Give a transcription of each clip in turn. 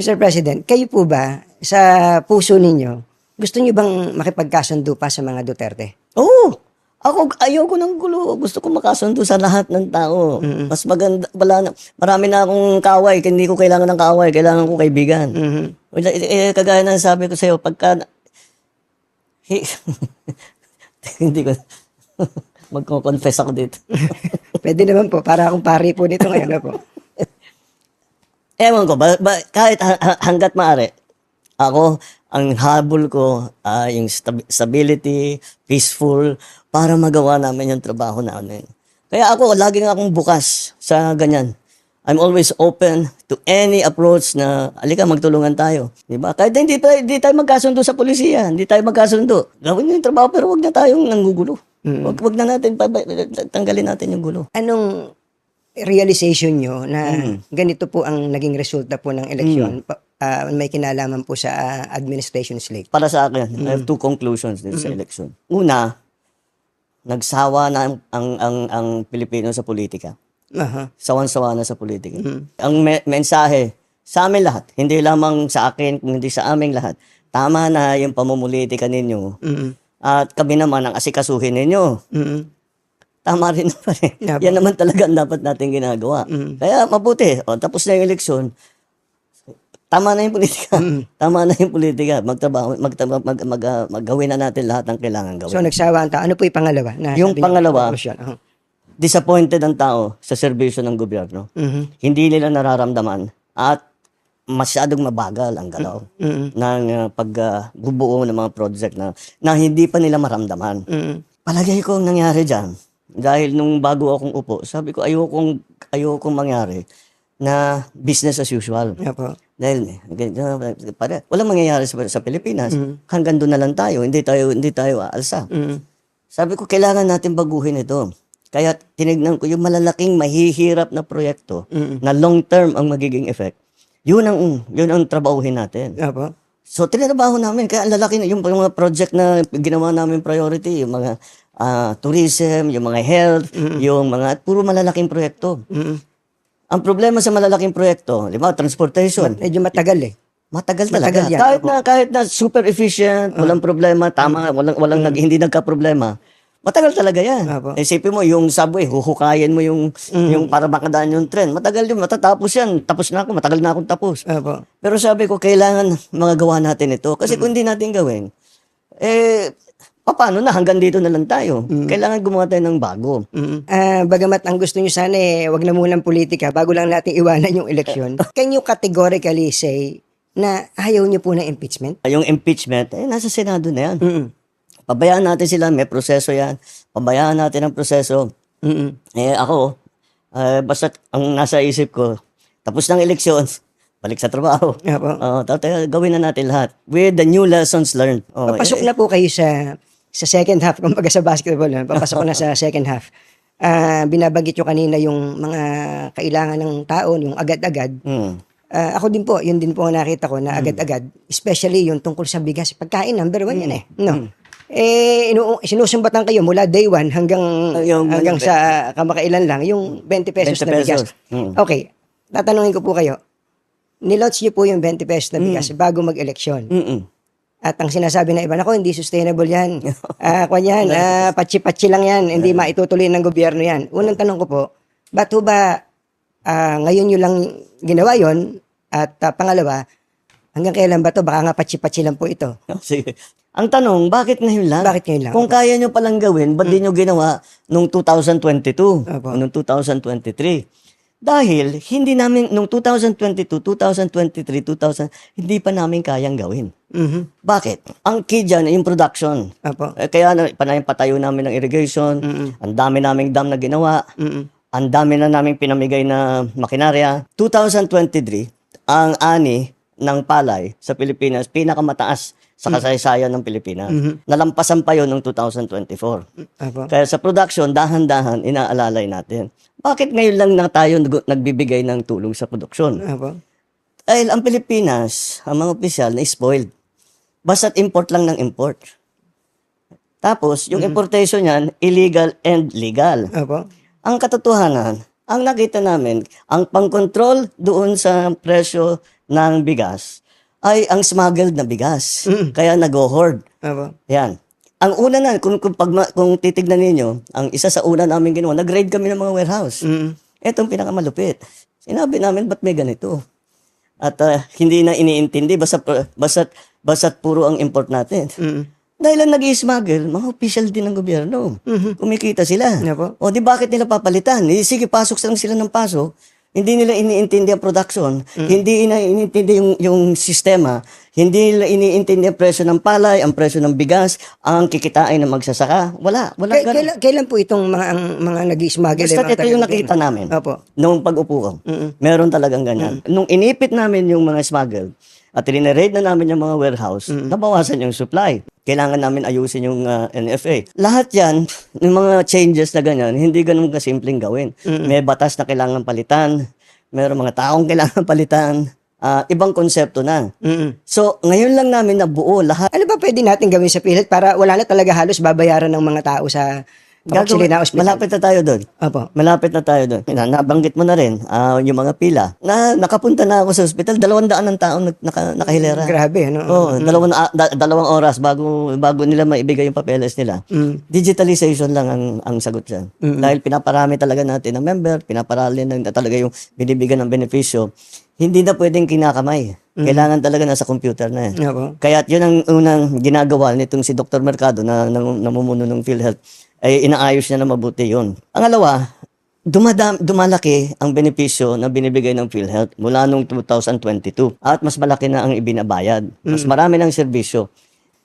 Mr. President, kayo po ba, sa puso ninyo, gusto niyo bang makipagkasundo pa sa mga Duterte? Oo. Ako, ayoko ng gulo. Gusto ko makasundo sa lahat ng tao. Mas maganda, wala na, marami na akong kaway. Hindi ko kailangan ng kaway. Kailangan ko kaibigan. Mhm. Wala, eh, kagaya ng sabi ko sa'yo, pagka, Hi- hindi ko, magko-confess ako dito. Pwede naman po, para akong pari po nito ngayon. Ano po? Ewan ko, ba, ba- kahit ha- ha- hanggat maaari, ako, ang habol ko, ah, yung stab- stability, peaceful, para magawa namin yung trabaho namin. Kaya ako, laging akong bukas sa ganyan. I'm always open to any approach na, alika, magtulungan tayo. Di ba? Kahit hindi, tayo- hindi tayo magkasundo sa polisiya, hindi tayo magkasundo. Gawin nyo yung trabaho, pero wag na tayong nanggugulo. Wag, wag na natin, tanggalin natin yung gulo. Anong realization nyo na Mm. ganito po ang naging resulta po ng eleksyon? Pa- ah, may kinalaman po sa ah, administration slate. para sa akin, I have two conclusions dito sa election. Una, nagsawa na ang, ang, ang, ang Pilipino sa politika. Aha. Sawan-sawa na sa politika. Ang me- mensahe sa amin lahat, hindi lamang sa akin, kung hindi sa aming lahat, tama na yung pamumulitika ninyo. Mhm. At kami naman ang asikasuhin ninyo. Mhm. Tama rin naman eh. Yep. Yan naman talaga ang dapat natin ginagawa. Kaya mabuti, o, tapos na yung eleksyon, tama na yung politika. Tama na yung politika. Magtrabaho, magtrabaho, mag, mag, ah, maggawin na natin lahat ng kailangan gawin. So nagsawa ang tao. Ano po yung pangalawa? Na Yung pangalawa? Aha. Disappointed ang tao sa serbisyo ng gobyerno. Mhm. Hindi nila nararamdaman at masyadong mabagal ang galaw Mhm. ng uh, pagbubuo ng mga project na, na hindi pa nila maramdaman. Mhm. Palagay ko ang nangyari dyan, dahil nung bago akong upo, sabi ko ayokong, ayokong mangyari na business as usual. Opo. Dahil ganyan, para, walang mangyayari sa, sa Pilipinas. Mm. Hanggang doon na lang tayo. Hindi tayo, hindi tayo aalsa. Mhm. Sabi ko, kailangan natin baguhin ito. Kaya tinignan ko yung malalaking mahihirap na proyekto Mhm. na long-term ang magiging effect. Yun ang, yun ang trabahuhin natin. Opo. So, tinrabaho namin. Kaya ang lalaki na yung mga project na ginawa namin priority, yung mga ah, tourism, yung mga health, yung mga, puro malalaking proyekto. Mhm. Ang problema sa malalaking proyekto, lima, transportation. Medyo matagal eh. Matagal talaga. Matagal yan. Kahit na kahit na super efficient, walang problema, tama, walang walang nag, hindi nagka-problema. Matagal talaga 'yan. Apo. Isipin mo yung subway, huhukayin mo yung yung para makadaan yung tren. Matagal 'yun, matatapos 'yan. Tapos na ako, matagal na akong tapos. Opo. Pero sabi ko kailangan magagawa natin ito kasi kung hindi natin gawin eh paano na hanggang dito na lang tayo. Kailangan gumawa tayo ng bago. Mhm. Ah, bagamat ang gusto niyo sana eh, wag na munang politika bago lang natin iwanan yung eleksyon. Can you categorically say na ayaw niyo po ng impeachment? Yung impeachment, eh nasa Senado na 'yan. Mhm. Pabayaan natin sila, may proseso 'yan. Pabayaan natin ang proseso. Mhm. Eh ako, eh, basta ang nasa isip ko, tapos ng eleksyon, balik sa trabaho. Opo. Oo, tatay, gawin na natin lahat. With the new lessons learned. Oh, Papasok na po kayo sa sa second half, kumbaga sa basketball, no? papasok ko na sa second half. Ah, binabanggit nyo kanina yung mga kailangan ng tao, yung agad-agad. Hmm. Ah, ako din po, yun din po ang nakita ko na agad-agad. Especially yung tungkol sa bigas. Pagkain, number one yan eh. No? Eh, inu- sinusumbatan kayo mula day one hanggang, Yung- hanggang sa kamakailan lang, yung 20 pesos 20 na bigas. pesos. Mm. Okay, tatanungin ko po kayo. Nilots niyo po yung 20 pesos na bigas bago mag-eleksyon. Mm-mm. At ang sinasabi ng iba, nako, hindi sustainable yan. Ah, kwan yan, ah, patsi-patsi lang yan, hindi maitutuloy ng gobyerno yan. Unang tanong ko po, ba't ho ba ah, ngayon nyo lang ginawa yon At ah, pangalawa, hanggang kailan ba to? Baka nga patsi-patsi lang po ito. Sige. Ang tanong, bakit ngayon lang? Bakit ngayon lang? Kung kaya nyo palang gawin, ba't di nyo ginawa nung 2022, Opo. nung 2023? Dahil hindi namin, nung 2022, 2023, 2000, hindi pa namin kayang gawin. Mhm. Bakit? Ang key dyan, yung production. Apo. Eh, kaya na, panayang patayo namin ng irrigation, ang dami naming dam na ginawa, Mm-mm. ang dami na naming pinamigay na makinarya. 2023, ang ani ng palay sa Pilipinas, pinakamataas sa kasaysayan ng Pilipinas. Nalampasan pa yon noong 2024. Apo. Kaya sa production, dahan-dahan, inaalalay natin. Bakit ngayon lang na tayo nag- nagbibigay ng tulong sa produksyon? Apo. Dahil ang Pilipinas, ang mga opisyal na spoiled. Basta't import lang ng import. Tapos, yung importation niyan, illegal and legal. Apo. Ang katotohanan, Ang nakita namin, ang pangkontrol doon sa presyo ng bigas ay ang smuggled na bigas. Kaya nag-hoard. Opo. Yan. Ang una na, kung, kung, pag, kung titignan ninyo, ang isa sa una namin ginawa, nag-raid kami ng mga warehouse. Mm. Ito ang pinakamalupit. Sinabi namin, ba't may ganito? At ah, hindi na iniintindi, basta, basta, basta puro ang import natin. Mm. Dahil ang nag smuggle mga official din ng gobyerno. Kumikita sila. Opo. O di bakit nila papalitan? Eh, sige, pasok lang sila ng pasok. Hindi nila iniintindi ang production. Hindi na iniintindi yung, yung sistema. Hindi nila iniintindi ang presyo ng palay, ang presyo ng bigas, ang kikitain ng magsasaka. Wala. Wala ganun. kailan, kailan po itong mga ang, mga nag-smuggle? Basta ito yung nakita namin. Opo. Nung pag-upo ko. Meron talagang ganyan. Nung inipit namin yung mga smuggle, at rineraid na namin yung mga warehouse, nabawasan yung supply. Kailangan namin ayusin yung ah, NFA. Lahat yan, yung mga changes na ganyan, hindi ganun kasimpleng gawin. May batas na kailangan palitan, mayroong mga taong kailangan palitan, ah, ibang konsepto na. Mm. So, ngayon lang namin nabuo lahat. Ano ba pwede natin gawin sa PhilHealth para wala na talaga halos babayaran ng mga tao sa Gagawin, na hospital? malapit na tayo doon. Opo. Malapit na tayo doon. Na, nabanggit mo na rin ah, yung mga pila. Na nakapunta na ako sa ospital, dalawang daan ng tao nag, naka, nakahilera. Grabe, ano? Oo, dalawang, ah, da- dalawang oras bago bago nila maibigay yung papeles nila. Mm. Digitalization lang ang ang sagot diyan. Dahil pinaparami talaga natin ng member, pinaparami na talaga yung binibigyan ng benepisyo. Hindi na pwedeng kinakamay. Kailangan talaga nasa computer na. eh. Opo. Kaya yun ang unang ginagawa nitong si Dr. Mercado na, na namumuno ng PhilHealth ay inaayos niya na mabuti yun. Ang alawa, dumadam, dumalaki ang benepisyo na binibigay ng PhilHealth mula noong 2022 at mas malaki na ang ibinabayad. Mas marami ng serbisyo.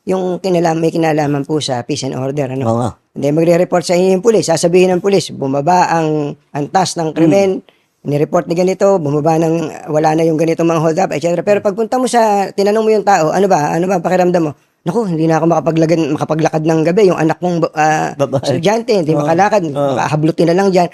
Yung kinalaman, may kinalaman po sa peace and order, ano? Oo nga. Hindi, magre-report sa inyo yung pulis. Sasabihin ng pulis, bumaba ang antas ng krimen, ni-report ni ganito, bumaba ng, wala na yung ganito mga hold up, etc. Pero pagpunta mo sa, tinanong mo yung tao, ano ba, ano ba ang pakiramdam mo? Naku, hindi na ako makapaglagad, makapaglakad ng gabi. Yung anak kong ah, Babae. estudyante, hindi makalakad, makahablutin na lang dyan.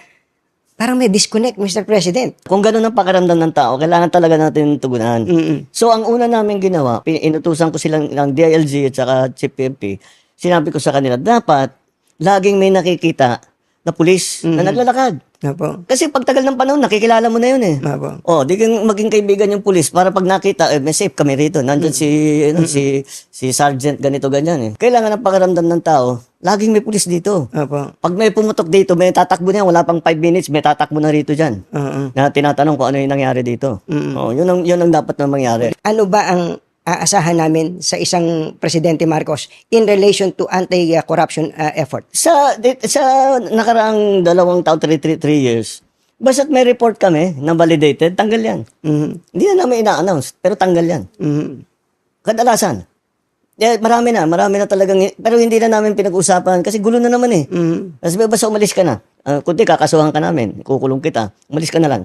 Parang may disconnect, Mr. President. Kung ganun ang pakiramdam ng tao, kailangan talaga natin tugunan. Mm-mm. So, ang una namin ginawa, inutusan ko silang ng DILG at saka Chief PMP, sinabi ko sa kanila, dapat laging may nakikita na pulis na naglalakad. Opo. Kasi pagtagal ng panahon, nakikilala mo na yun eh. Opo. Oh, di kang maging kaibigan yung pulis para pag nakita, eh, may safe kami rito. Nandyan si, ano, si, si sergeant ganito, ganyan eh. Kailangan ng pakiramdam ng tao, laging may pulis dito. Opo. Pag may pumutok dito, may tatakbo niya, wala pang 5 minutes, may tatakbo na rito dyan. Oo. Na tinatanong kung ano yung nangyari dito. Oh, yun ang, yun ang dapat na mangyari. ano ba ang aasahan namin sa isang Presidente Marcos in relation to anti-corruption uh, effort? Sa, sa nakaraang dalawang taon, 3 years, basta't may report kami na validated, tanggal yan. Mhm. Hindi na namin ina-announce, pero tanggal yan. Mhm. Kadalasan. Eh, marami na, marami na talagang, pero hindi na namin pinag-usapan kasi gulo na naman eh. Mhm. Kasi basta umalis ka na. Uh, kunti kakasuhan ka namin, kukulong kita. Umalis ka na lang.